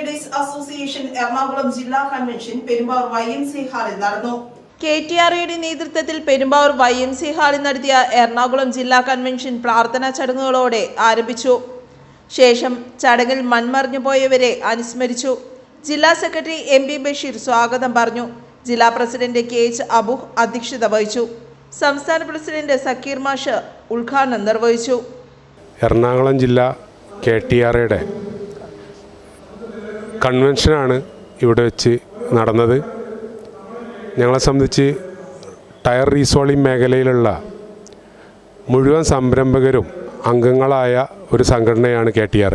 Traders association Ernakulam ജില്ലാ convention Perumbavoor Y M C ഹാളിൽ നടന്നു. കെ ടി ആർ യുടെ നേതൃത്വത്തിൽ പെരുമ്പാവൂർ വൈ എം സി ഹാളിൽ നടത്തിയ എറണാകുളം ജില്ലാ കൺവെൻഷൻ പ്രാർത്ഥനാ ചടങ്ങുകളോടെ ആരംഭിച്ചു. ശേഷം ചടങ്ങിൽ മൺമറിഞ്ഞു പോയവരെ അനുസ്മരിച്ചു. ജില്ലാ സെക്രട്ടറി എം ബി ബഷീർ സ്വാഗതം പറഞ്ഞു. ജില്ലാ പ്രസിഡന്റ് കെ എച്ച് അബുഹ് അധ്യക്ഷത വഹിച്ചു. സംസ്ഥാന പ്രസിഡന്റ് സക്കീർ മാഷ് ഉദ്ഘാടനം നിർവഹിച്ചു. എറണാകുളം ജില്ല കെ ടി ആർയുടെ കൺവെൻഷനാണ് ഇവിടെ വെച്ച് നടന്നത്. ഞങ്ങളെ സംബന്ധിച്ച് ടയർ റീസോളിംഗ് മേഖലയിലുള്ള മുഴുവൻ സംരംഭകരും അംഗങ്ങളായ ഒരു സംഘടനയാണ് കെ ടി ആർ.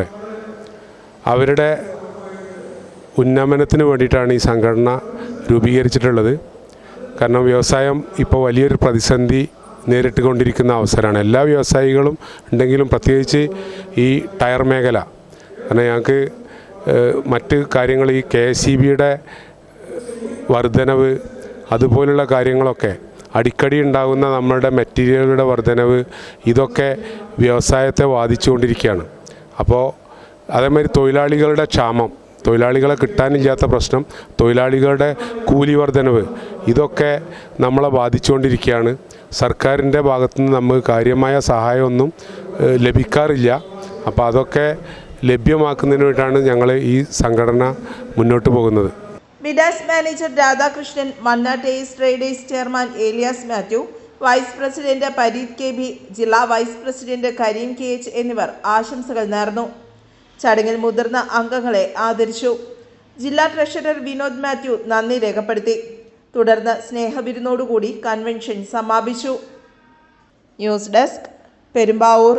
അവരുടെ ഉന്നമനത്തിന് വേണ്ടിയിട്ടാണ് ഈ സംഘടന രൂപീകരിച്ചിട്ടുള്ളത്. കാരണം വ്യവസായം ഇപ്പോൾ വലിയൊരു പ്രതിസന്ധി നേരിട്ട് കൊണ്ടിരിക്കുന്ന അവസരമാണ്. എല്ലാ വ്യവസായികളും ഉണ്ടെങ്കിലും പ്രത്യേകിച്ച് ഈ ടയർ മേഖല കാരണം ഞങ്ങൾക്ക് മറ്റ് കാര്യങ്ങൾ ഈ കെ എസ് ഇ ബിയുടെ വർധനവ് അതുപോലുള്ള കാര്യങ്ങളൊക്കെ അടിക്കടി ഉണ്ടാകുന്ന നമ്മളുടെ മെറ്റീരിയലുകളുടെ വർധനവ് ഇതൊക്കെ വ്യവസായത്തെ ബാധിച്ചുകൊണ്ടിരിക്കുകയാണ്. അപ്പോൾ അതേമാതിരി തൊഴിലാളികളുടെ ക്ഷാമം തൊഴിലാളികളെ കിട്ടാനില്ലാത്ത പ്രശ്നം തൊഴിലാളികളുടെ കൂലി വർധനവ് ഇതൊക്കെ നമ്മളെ ബാധിച്ചുകൊണ്ടിരിക്കുകയാണ്. സർക്കാരിന്റെ ഭാഗത്തുനിന്ന് നമുക്ക് കാര്യമായ സഹായമൊന്നും ലഭിക്കാറില്ല. അപ്പോൾ അതൊക്കെ ലഭ്യമാക്കുന്നതിന് വേണ്ടിയിട്ടാണ് ഞങ്ങൾ ഈ സംഘടന മുന്നോട്ട് പോകുന്നത്. മിഡാസ് മാനേജർ രാധാകൃഷ്ണൻ മന്ന ടേസ് traders chairman Elias Mathew vice president Pareeth K B ജില്ലാ vice president Kareem K H എന്നിവർ ആശംസകൾ നേർന്നു. ചടങ്ങിൽ മുതിർന്ന അംഗങ്ങളെ ആദരിച്ചു. ജില്ലാ ട്രഷറർ വിനോദ് മാത്യു നന്ദി രേഖപ്പെടുത്തി. തുടർന്ന് സ്നേഹവിരുന്നോടുകൂടി കൺവെൻഷൻ സമാപിച്ചു. News desk Perumbavoor.